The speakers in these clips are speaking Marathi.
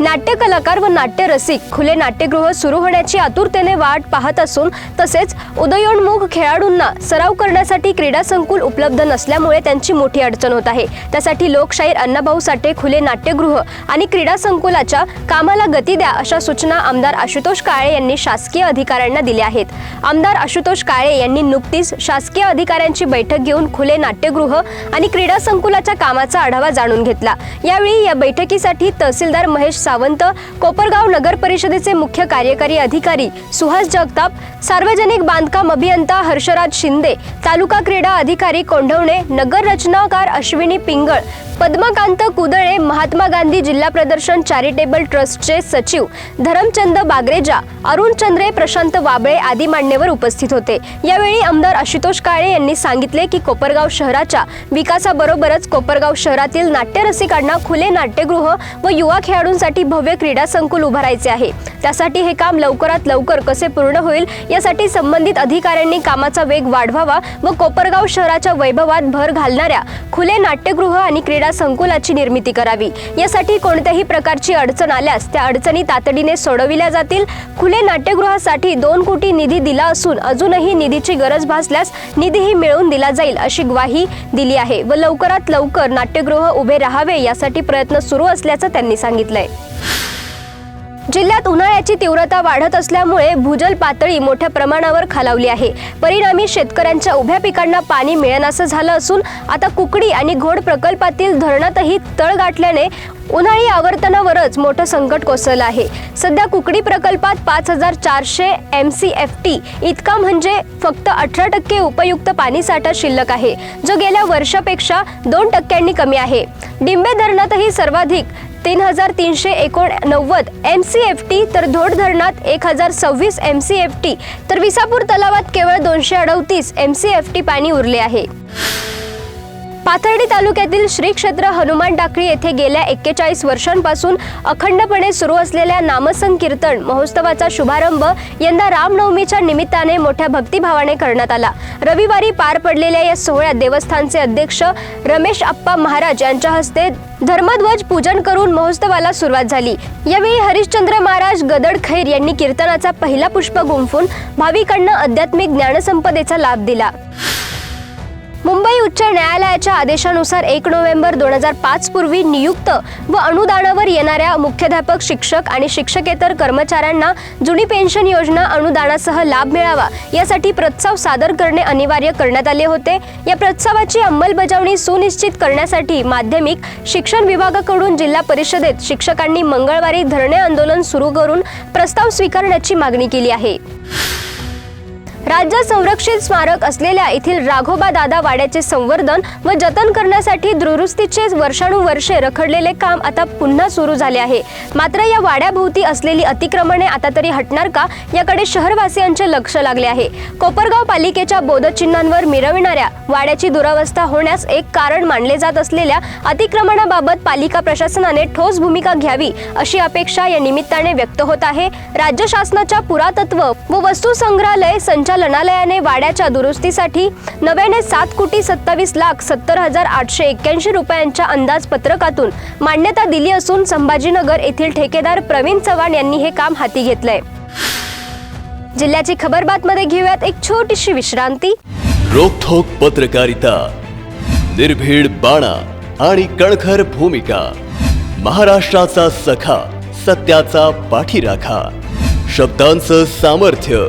नाट्य कलाकार व नाट्य रसिक खुले नाट्यगृह सुरू होण्याची आतुरतेने वाट पाहत असून तसेच उदयोन्मुख खेळाडूंना सराव करण्यासाठी क्रीडा संकुल उपलब्ध नसल्यामुळे त्यांची मोठी अडचण होत आहे. त्यासाठी लोकशाहीर अण्णाभाऊ साठे खुले नाट्यगृह आणि क्रीडा संकुलाच्या कामाला गती द्या अशा सूचना आमदार आशुतोष काळे यांनी शासकीय अधिकाऱ्यांना दिल्या आहेत. आमदार आशुतोष काळे यांनी नुकतीच शासकीय अधिकाऱ्यांची बैठक घेऊन खुले नाट्यगृह आणि क्रीडा संकुलाच्या कामाचा आढावा जाणून घेतला. यावेळी या बैठकीसाठी तहसीलदार महेश सावंत कोपरगाव नगर परिषदेचे मुख्य कार्यकारी अधिकारी सुहास जगताप सार्वजनिक बांधकाम अभियंता हर्षराज शिंदे तालुका क्रीडा अधिकारी कोंढवणे नगर रचनाकार अश्विनी पिंगळ पद्मकांत कुदळे महात्मा गांधी जिल्हा प्रदर्शन चॅरिटेबल ट्रस्टचे सचिव धरमचंद बागरेजा अरुण चंद्रे प्रशांत वाबळे आदी मान्यवर उपस्थित होते. यावेळी आमदार आशुतोष काळे यांनी सांगितले की कोपरगाव शहराच्या विकासाबरोबरच कोपरगाव शहरातील नाट्यरसिकांना खुले नाट्यगृह व युवा खेळाडूंसाठी भव्य क्रीडा संकुल उभारायचे आहे. त्यासाठी हे काम लवकरात लवकर कसे पूर्ण होईल यासाठी संबंधित अधिकाऱ्यांनी कामाचा वेग वाढवावा व कोपरगाव शहराच्या वैभवात भर घालणाऱ्या खुले नाट्यगृह आणि क्रीडा संकुलाची निर्मिती करावी. यासाठी कोणत्याही प्रकारची अडचण आल्यास त्या अडचणी तातडीने सोडविल्या जातील. खुले नाट्यगृहासाठी दोन कोटी निधी दिला असून अजूनही निधीची गरज भासल्यास निधीही मिळवून दिला जाईल अशी ग्वाही दिली आहे व लवकरात लवकर नाट्यगृह उभे राहावे यासाठी प्रयत्न सुरू असल्याचं त्यांनी सांगितलंय. जिल्ह्यात उन्हाळ्याची तीव्रता वाढत असल्यामुळे भूजल पातळी मोठ्या प्रमाणावर खालावली आहे. परिणामी शेतकऱ्यांच्या उभ्या पिकांना पाणी मिळेनासं झालं असून आता कुकडी आणि घोड प्रकल्पातील धरणातही तळ गाठल्याने उन्हाळी आवर्तनावरच मोठं संकट कोसळलं आहे. सध्या कुकडी प्रकल्पात पाच हजार चारशे एम सी एफ टी इतका म्हणजे फक्त अठरा टक्के उपयुक्त पाणीसाठा शिल्लक आहे जो गेल्या वर्षापेक्षा दोन टक्क्यांनी कमी आहे. डिंबे धरणातही सर्वाधिक तीन हजार तीनशे एकोणनव्वद एम सी एफ टी तर धोड धरणात एक हजार सव्वीस एम सी एफ टी. तर विसापूर तलावात केवळ दोनशे अडतीस एम सी एफ टी पाणी उरले आहे. पाथर्डी तालुक्यातील श्री क्षेत्र हनुमान टाकळी येथे गेल्या एक्केचाळीस वर्षांपासून अखंडपणे सुरू असलेल्या नामसंकीर्तन महोत्सवाचा शुभारंभ यंदा रामनवमीच्या निमित्ताने मोठ्या भक्तिभावाने करण्यात आला. रविवारी पार पडलेल्या या सोहळ्यात देवस्थानचे अध्यक्ष रमेश आप्पा महाराज यांच्या हस्ते धर्मध्वज पूजन करून महोत्सवाला सुरुवात झाली. यावेळी हरिश्चंद्र महाराज गदड खैर यांनी कीर्तनाचा पहिला पुष्प गुंफून भाविकांना आध्यात्मिक ज्ञानसंपदेचा लाभ दिला. मुंबई न्यायालयाच्या आदेशानुसार एक नोव्हेंबर दोन हजार पाच पूर्वी नियुक्त व अनुदानावर येणाऱ्या मुख्याध्यापक शिक्षक आणि शिक्षकेतर कर्मचाऱ्यांना जुनी पेन्शन योजना अनुदानासह लाभ मिळावा यासाठी प्रस्ताव सादर करणे अनिवार्य करण्यात आले होते. या प्रस्तावाची अंमलबजावणी सुनिश्चित करण्यासाठी माध्यमिक शिक्षण विभागाकडून जिल्हा परिषदेत शिक्षकांनी मंगळवारी धरणे आंदोलन सुरू करून प्रस्ताव स्वीकारण्याची मागणी केली आहे. राज्य संरक्षित स्मारक असलेल्या येथील राघोबा दादा वाड्याचे संवर्धन व जतन करण्यासाठी दुरुस्तीचे वर्षानुवर्षे रखडलेले काम आता पुन्हा सुरू झाले आहे. मात्र या वाड्याभोवती असलेली अतिक्रमणे आता तरी हटणार का याकडे शहरवासियांचे लक्ष लागले आहे. कोपरगाव पालिकेच्या बोधचिन्हांवर मिरविणाऱ्या वाड्याची दुरावस्था होण्यास एक कारण मानले जात असलेल्या अतिक्रमणाबाबत पालिका प्रशासनाने ठोस भूमिका घ्यावी अशी अपेक्षा या निमित्ताने व्यक्त होत आहे. राज्य शासनाच्या पुरातत्व व वस्तू संग्रहालय संचालक संचालनालयाने वाड्याच्या दुरुस्तीसाठी नव्याने सात कोटी सत्तावीस लाख सत्तर हजार आठशे एक्क्याऐंशी रुपयांच्या अंदाजपत्रकातून मान्यता दिली असून संभाजीनगर येथील ठेकेदार प्रवीण चव्हाण यांनी हे काम हाती घेतलंय. जिल्ह्याची खबर बातमध्ये घेऊयात एक छोटीशी विश्रांती. रोखोक पत्रकारिता निर्भीड बाणा आणि कणखर भूमिका महाराष्ट्राचा सखा सत्याचा पाठीराखा शब्दांचं सामर्थ्य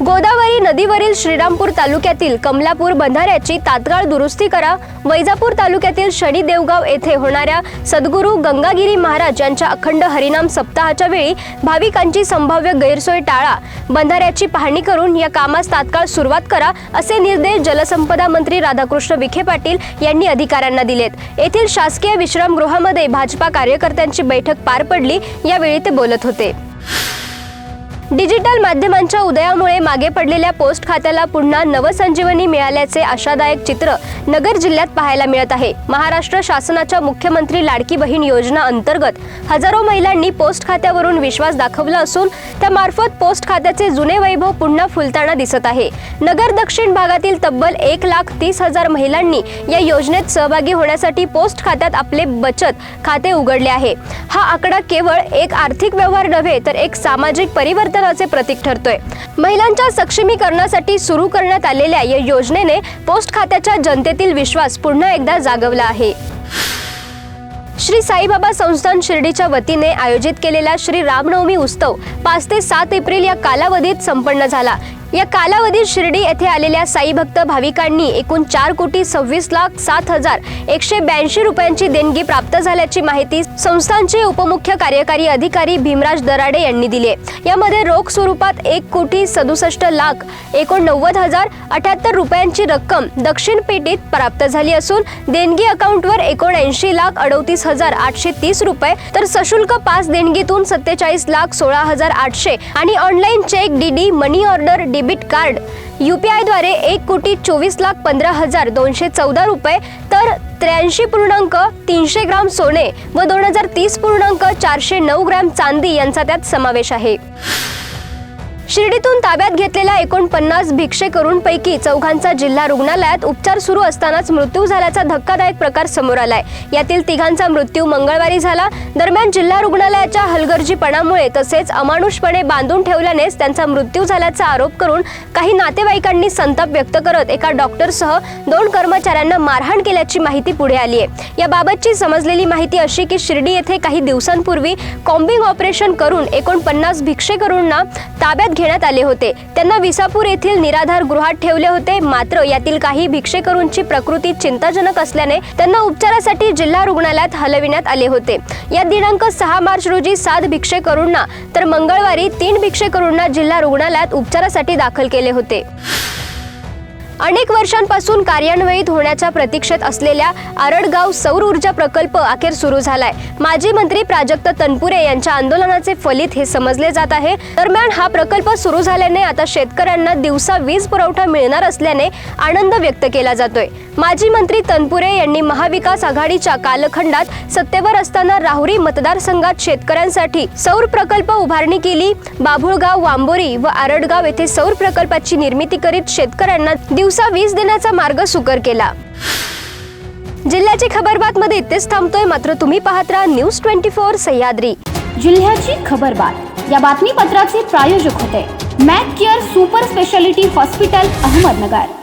गोदावरी नदीवरील श्रीरामपूर तालुक्यातील कमलापूर बंधाऱ्याची तात्काळ दुरुस्ती करा. वैजापूर तालुक्यातील शनी देवगाव येथे होणाऱ्या सद्गुरू गंगागिरी महाराज यांच्या अखंड हरिनाम सप्ताहाच्या वेळी भाविकांची संभाव्य गैरसोय टाळा. बंधाऱ्याची पाहणी करून या कामास तात्काळ सुरुवात करा असे निर्देश जलसंपदा मंत्री राधाकृष्ण विखे पाटील यांनी अधिकाऱ्यांना दिलेत. येथील शासकीय विश्रामगृहामध्ये भाजपा कार्यकर्त्यांची बैठक पार पडली यावेळी ते बोलत होते. डिजिटल माध्यमांच्या उदयामुळे मागे पडलेल्या पोस्ट खात्याला पुन्हा नवसंजीवनी मिळाल्याचे आशादायक चित्र नगर जिल्ह्यात पाहायला मिळत आहे. महाराष्ट्र शासनाच्या मुख्यमंत्री लाडकी बहीण योजना अंतर्गत हजारो महिलांनी पोस्ट खात्यावरून विश्वास दाखवला असून त्यामार्फत पोस्ट खात्याचे जुने वैभव पुन्हा फुलताना दिसत आहे. नगर दक्षिण भागातील तब्बल एक लाख तीस हजार महिलांनी या योजनेत सहभागी होण्यासाठी पोस्ट खात्यात आपले बचत खाते उघडले आहे. हा आकडा केवळ एक आर्थिक व्यवहार नव्हे तर एक सामाजिक परिवर्तन रूपांतराचे प्रतीक ठरतोय. महिलांच्या सक्षमीकरणासाठी सुरू करण्यात आलेल्या या योजनेने पोस्ट खात्याच्या जनतेतील विश्वास पुन्हा एकदा जागवला आहे. श्री साईबाबा संस्थान शिर्डीच्या वतीने आयोजित केलेला श्री रामनवमी उत्सव पाच ते सात एप्रिल या कालावधीत संपन्न झाला. या कालावधीत शिर्डी येथे आलेल्या साई भक्त भाविकांनी एकूण चार कोटी सव्वीस लाख सात हजार एकशे ब्याऐंशी रुपयांची देणगी प्राप्त झाल्याची माहिती संस्थांचे उपमुख्य कार्यकारी अधिकारी भीमराज दराडे यांनी दिली यामध्ये रोख स्वरूपात एक कोटी सदुसष्ट लाख एकोणनव्वद हजार अठ्याहत्तर रुपयांची रक्कम दक्षिण पेटीत प्राप्त झाली असून देणगी अकाउंटवर एकोणऐंशी लाख अडतीस हजार आठशे तीस रुपये तर सशुल्क पास देणगीतून सत्तेचाळीस लाख सोळा हजार आठशे आणि online cheque DD money order debit card. युपीआयद्वारे एक कोटी चोवीस लाख पंधरा हजार दोनशे चौदा रुपये तर त्र्याऐंशी पूर्णांक तीनशे ग्राम सोने व दोन हजार तीस पूर्णांक चारशे नऊ ग्रॅम चांदी यांचा त्यात समावेश आहे. शिर्डीतून ताब्यात घेतलेल्या एकोणपन्नास भिक्षेकरूंपैकी चौघांचा जिल्हा रुग्णालयात उपचार सुरू असतानाच मृत्यू झाल्याचा धक्कादायक प्रकार समोर आलाय. यातील तिघांचा मृत्यू मंगळवारी झाला. दरम्यान जिल्हा रुग्णालयाच्या हलगर्जीपणामुळे तसेच अमानुषपणे बांधून ठेवल्यानेच त्यांचा मृत्यू झाल्याचा आरोप करून काही नातेवाईकांनी संताप व्यक्त करत एका डॉक्टरसह दोन कर्मचाऱ्यांना मारहाण केल्याची माहिती पुढे आली आहे याबाबतची समजलेली माहिती अशी की शिर्डी येथे काही दिवसांपूर्वी कॉम्बिंग ऑपरेशन करून एकोणपन्नास भिक्षेकरूंना ताब्यात घेण्यात आले होते. त्यांना विसापूर येथील निराधार गृहात ठेवले होते. मात्र यातील काही भिक्षेकरूंची प्रकृती चिंताजनक असल्याने त्यांना उपचारासाठी जिल्हा रुग्णालयात हलविण्यात आले होते. या दिनांक सहा मार्च रोजी सात भिक्षेकरूंना तर मंगळवारी तीन भिक्षेकरूंना जिल्हा रुग्णालयात उपचारासाठी दाखल केले होते. अनेक वर्षांपासून कार्यान्वित होण्याच्या प्रतीक्षेत असलेल्या आरडगाव सौर ऊर्जा प्रकल्प अखेर सुरू झालाय. माजी मंत्री प्राजक्त तनपुरे यांच्या आंदोलनाचे फलित हे समजले जात आहे. दरम्यान हा प्रकल्प सुरू झाल्याने आता शेतकऱ्यांना दिवसा वीज पुरवठा मिळणार असल्याने आनंद व्यक्त केला जातोय. माजी मंत्री तनपुरे यांनी महाविकास आघाडीच्या कालखंडात सत्तेवर असताना राहुरी मतदारसंघात शेतकऱ्यांसाठी सौर प्रकल्प उभारणी केली. बाभुळगाव वांबोरी व आरडगाव येथे सौर प्रकल्पाची निर्मिती करीत शेतकऱ्यांना दिवसा वीज देण्याचा मार्ग सुकर केला. जिल्ह्याची खबरबात मध्ये इथेच थांबतोय मात्र तुम्ही पाहत राहा न्यूज ट्वेंटी फोर सह्याद्री. जिल्ह्याची खबरबात. या बातमीपत्राचे प्रायोजक होते. Mac Care super speciality hospital Ahmednagar.